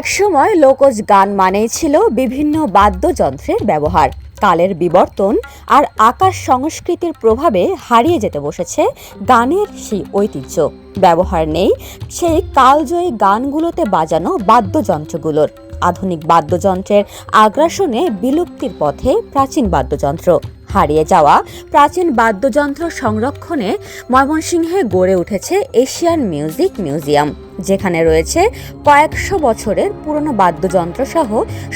একসময় লোকজ গান মানেই ছিল বিভিন্ন বাদ্যযন্ত্রের ব্যবহার। কালের বিবর্তন আর আকাশ সংস্কৃতির প্রভাবে হারিয়ে যেতে বসেছে গানের সেই ঐতিহ্য। ব্যবহার নেই সেই কালজয়ী গানগুলোতে বাজানো বাদ্যযন্ত্রগুলোর। আধুনিক বাদ্যযন্ত্রের আগ্রাসনে বিলুপ্তির পথে প্রাচীন বাদ্যযন্ত্র। হারিয়ে যাওয়া প্রাচীন বাদ্যযন্ত্র সংরক্ষণে ময়মনসিংহে গড়ে উঠেছে এশিয়ান মিউজিক মিউজিয়াম। যেখানে রয়েছে কয়েকশো বছরের পুরনো বাদ্যযন্ত্র সহ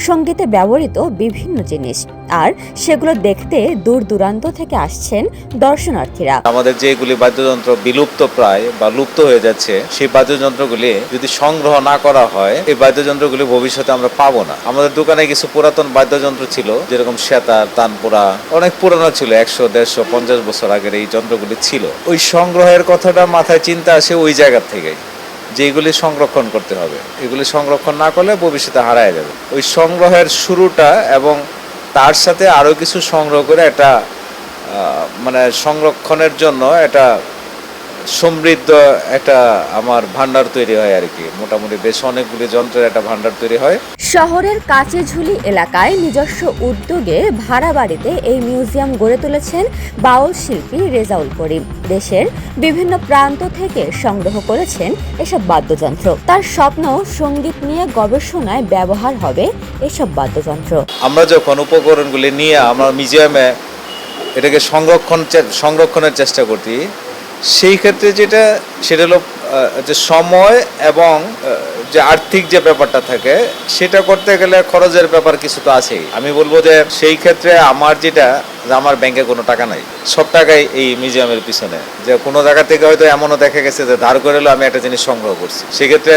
সঙ্গীতে ব্যবহৃত বিভিন্ন জিনিস। আর সেগুলো দেখতে দূর দূরান্ত থেকে আসছেন দর্শনার্থীরা। আমাদের যেগুলি বাদ্যযন্ত্র বিলুপ্ত প্রায় বা লুপ্ত হয়ে যাচ্ছে, সেই বাদ্যযন্ত্রগুলি যদি সংগ্রহ না করা হয়, এই বাদ্যযন্ত্রগুলি ভবিষ্যতে আমরা পাবো না। আমাদের দোকানে কিছু পুরাতন বাদ্যযন্ত্র ছিল, যেরকম সেতার, তানপুরা, অনেক পুরানো ছিল, একশো, দেড়শো, পঞ্চাশ বছর আগের এই যন্ত্রগুলি ছিল। ওই সংগ্রহের কথাটা মাথায় চিন্তা আসে ওই জায়গা থেকেই। যে এগুলি সংরক্ষণ করতে হবে। এগুলি সংরক্ষণ না করলে ভবিষ্যতে হারায় যাবে। ওই সংগ্রহের শুরুটা এবং তার সাথে আরও কিছু সংগ্রহ করে একটা মানে সংরক্ষণের জন্য একটা সমৃদ্ধ একটা আমার ভান্ডার তৈরি হয় আর কি। মোটামুটি বেশ অনেকগুলি যন্ত্রের একটা ভান্ডার তৈরি হয়। শহরের কাছেঝুলি এলাকায় নিজস্ব উদ্যোগে ভাড়া বাড়িতে এই মিউজিয়াম গড়ে তুলেছেন বাউল শিল্পী রেজাউল করিম। দেশের বিভিন্ন প্রান্ত থেকে সংগ্রহ করেছেন এসব বাদ্যযন্ত্র। তার স্বপ্ন সংগীত নিয়ে গবেষণায় ব্যবহার হবে এসব বাদ্যযন্ত্র। আমরা যখন উপকরণগুলি নিয়ে আমরা মিউজিয়ামে এটাকে সংরক্ষণ সংরক্ষণের চেষ্টা করছি সেই ক্ষেত্রে যেটা, সেটা হলো যে সময় এবং যে আর্থিক যে ব্যাপারটা থাকে, সেটা করতে গেলে খরচের ব্যাপার কিছু তো আছেই। আমি বলব যে সেই ক্ষেত্রে আমার যেটা, যে আমার ব্যাংকে কোনো টাকা নাই। সব টাকাই এই মিউজিয়ামের পিছনে। যে কোনো জায়গা থেকে হয়তো এমনও দেখা গেছে যে ধার করে আমি একটা জিনিস সংগ্রহ করছি। সেক্ষেত্রে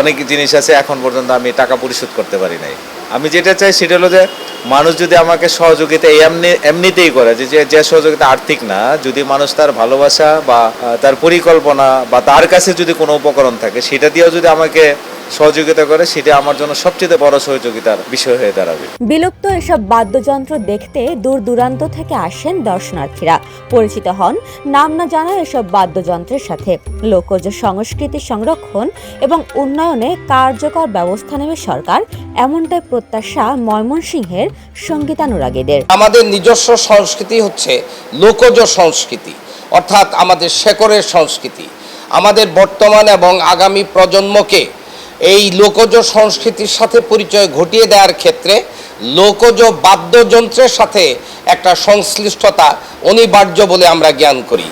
অনেক জিনিস আছে, এখন পর্যন্ত আমি টাকা পরিশোধ করতে পারি নাই। আমি যেটা চাই সেটা হলো যে মানুষ যদি আমাকে সহযোগিতা এমনি, এমনিতেই করে, যে, যে- সহযোগিতা আর্থিক না, যদি মানুষ তার ভালোবাসা বা তার পরিকল্পনা বা তার কাছে যদি কোনো উপকরণ থাকে, সেটা দিয়েও যদি আমাকে সহযোগিতা করে, সেটা আমার জন্য সবচেয়ে বড় সহযোগিতার বিষয় হয়ে দাঁড়াবে। বিলুপ্ত এসব বাদ্যযন্ত্র দেখতে দূর দূরান্ত থেকে আসেন দর্শনার্থীরা। পরিচিত হন, নাম না জানা এসব বাদ্যযন্ত্রের সাথে। লোকজ সংস্কৃতি সংরক্ষণ এবং উন্নয়নে কার্যকর ব্যবস্থা নেবে সরকার। এমনটাই প্রত্যাশা ময়মনসিংহের সঙ্গীতানুরাগীদের। আমাদের নিজস্ব সংস্কৃতি হচ্ছে লোকজ সংস্কৃতি অর্থাৎ আমাদের শেকরের সংস্কৃতি। আমাদের বর্তমান এবং আগামী প্রজন্মকে এই লোকজ সংস্কৃতির সাথে পরিচয় ঘটিয়ে দেওয়ার ক্ষেত্রে লোকজ বাদ্যযন্ত্রের সাথে একটা সংশ্লিষ্টতা অনিবার্য বলে আমরা জ্ঞান করি।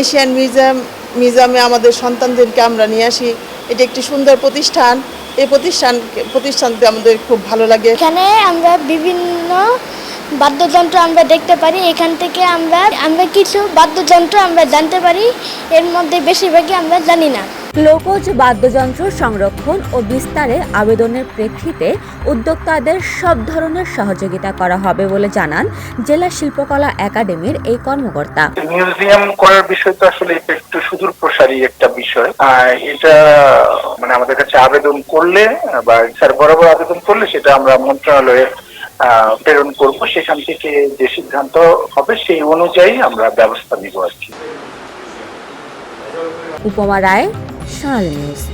এশিয়ান মিউজিয়াম মিউজিয়ামে আমাদের সন্তানদেরকে আমরা নিয়ে আসি। এটি একটি সুন্দর প্রতিষ্ঠান। এই প্রতিষ্ঠান প্রতিষ্ঠানতে আমাদের খুব ভালো লাগে। এখানে আমরা বিভিন্ন বাদ্যযন্ত্র আমরা দেখতে পারি। এখান থেকে আমরা আমরা কিছু বাদ্যযন্ত্র আমরা জানতে পারি। এর মধ্যে বেশিরভাগই আমরা জানি না। লোকজ বাদ্যযন্ত্র সংরক্ষণ ও বিস্তারে আবেদনের প্রেক্ষিতে উদ্যোক্তাদের সব ধরনের সহযোগিতা করা হবে বলে জানান জেলা শিল্পকলা একাডেমির এই কর্মকর্তা। মিউজিয়াম করার বিষয় তো আসলে একটু সুদূর প্রসারী একটা বিষয়। এটা মানে আমাদের কাছে আবেদন করলে বা স্যার বরাবর আবেদন করলে সেটা আমরা মন্ত্রণালয়ে প্রেরণ করব। সেখান থেকে যে সিদ্ধান্ত হবে সেই অনুযায়ী আমরা ব্যবস্থা নিব আর কি। উপমা রায় 下人有死